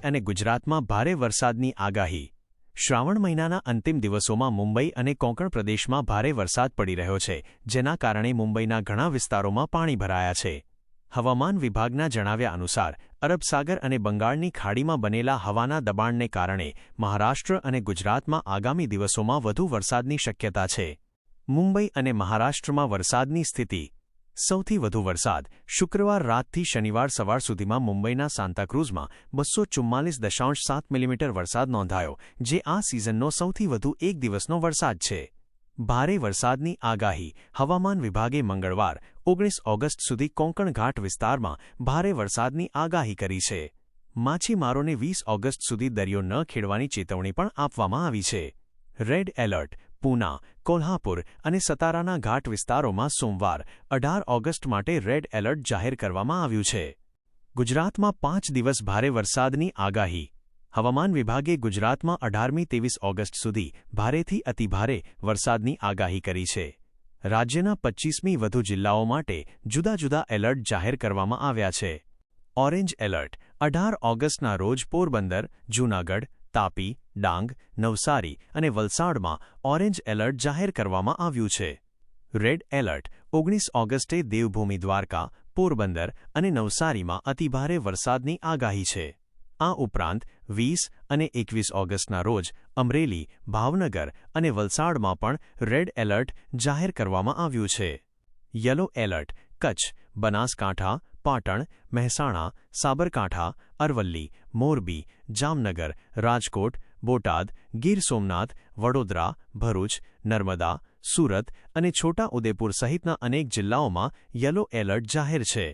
અને ગુજરાતમાં ભારે વરસાદની આગાહી. શ્રાવણ મહિનાના અંતિમ દિવસોમાં મુંબઈ અને કોંકણ પ્રદેશમાં ભારે વરસાદ પડી રહ્યો છે, જેના કારણે મુંબઈના ઘણા વિસ્તારોમાં પાણી ભરાયા છે. હવામાન વિભાગના જણાવ્યા અનુસાર અરબસાગર અને બંગાળની ખાડીમાં બનેલા હવાના દબાણને કારણે મહારાષ્ટ્ર અને ગુજરાતમાં આગામી દિવસોમાં વધુ વરસાદની શક્યતા છે. મુંબઈ અને મહારાષ્ટ્રમાં વરસાદની સ્થિતિ સૌથી વધુ વરસાદ શુક્રવાર રાતથી શનિવાર સવાર સુધીમાં મુંબઈના સાંતાક્રુઝમાં બસો ચુમ્માલીસ દશાંશ સાત મિલીમીટર વરસાદ નોંધાયો, જે આ સિઝનનો સૌથી વધુ એક દિવસનો વરસાદ છે. ભારે વરસાદની આગાહી હવામાન વિભાગે મંગળવાર, ઓગણીસ ઓગસ્ટ સુધી કોંકણ ઘાટ વિસ્તારમાં ભારે વરસાદની આગાહી કરી છે. માછીમારોને વીસ ઓગસ્ટ સુધી દરિયો ન ખેડવાની ચેતવણી પણ આપવામાં આવી છે. રેડ એલર્ટ પૂના, કોલ્હાપુર અને સતારાના ઘાટ વિસ્તારોમાં સોમવાર, અઢાર ઓગસ્ટ માટે રેડ એલર્ટ જાહેર કરવામાં આવ્યું છે. ગુજરાતમાં પાંચ દિવસ ભારે વરસાદની આગાહી. હવામાન વિભાગે ગુજરાતમાં અઢારમી ત્રેવીસ ઓગસ્ટ સુધી ભારેથી અતિભારે વરસાદની આગાહી કરી છે. રાજ્યના પચ્ચીસમી વધુ જિલ્લાઓ માટે જુદા જુદા એલર્ટ જાહેર કરવામાં આવ્યા છે. ઓરેન્જ એલર્ટ, અઢાર ઓગસ્ટના રોજ પોરબંદર, જૂનાગઢ, તાપી ડાંગ, નવસારી અને વલસાડમાં ઓરેન્જ એલર્ટ જાહેર કરવામાં આવ્યું છે. રેડ એલર્ટ, ઓગણીસ ઓગસ્ટે દેવભૂમિ દ્વારકા, પોરબંદર અને નવસારીમાં અતિભારે વરસાદની આગાહી છે. આ ઉપરાંત, વીસ અને એકવીસ ઓગસ્ટના રોજ અમરેલી, ભાવનગર અને વલસાડમાં પણ રેડ એલર્ટ જાહેર કરવામાં આવ્યું છે. યલો એલર્ટ, કચ્છ, બનાસકાંઠા, પાટણ, મહેસાણા, સાબરકાંઠા, અરવલ્લી, મોરબી, જામનગર, રાજકોટ બોટાદ, ગીર સોમનાથ, વડોદરા, ભરૂચ, નર્મદા, સુરત અને છોટા ઉદેપુર સહિતના અનેક જિલ્લાઓમાં યલો એલર્ટ જાહેર છે.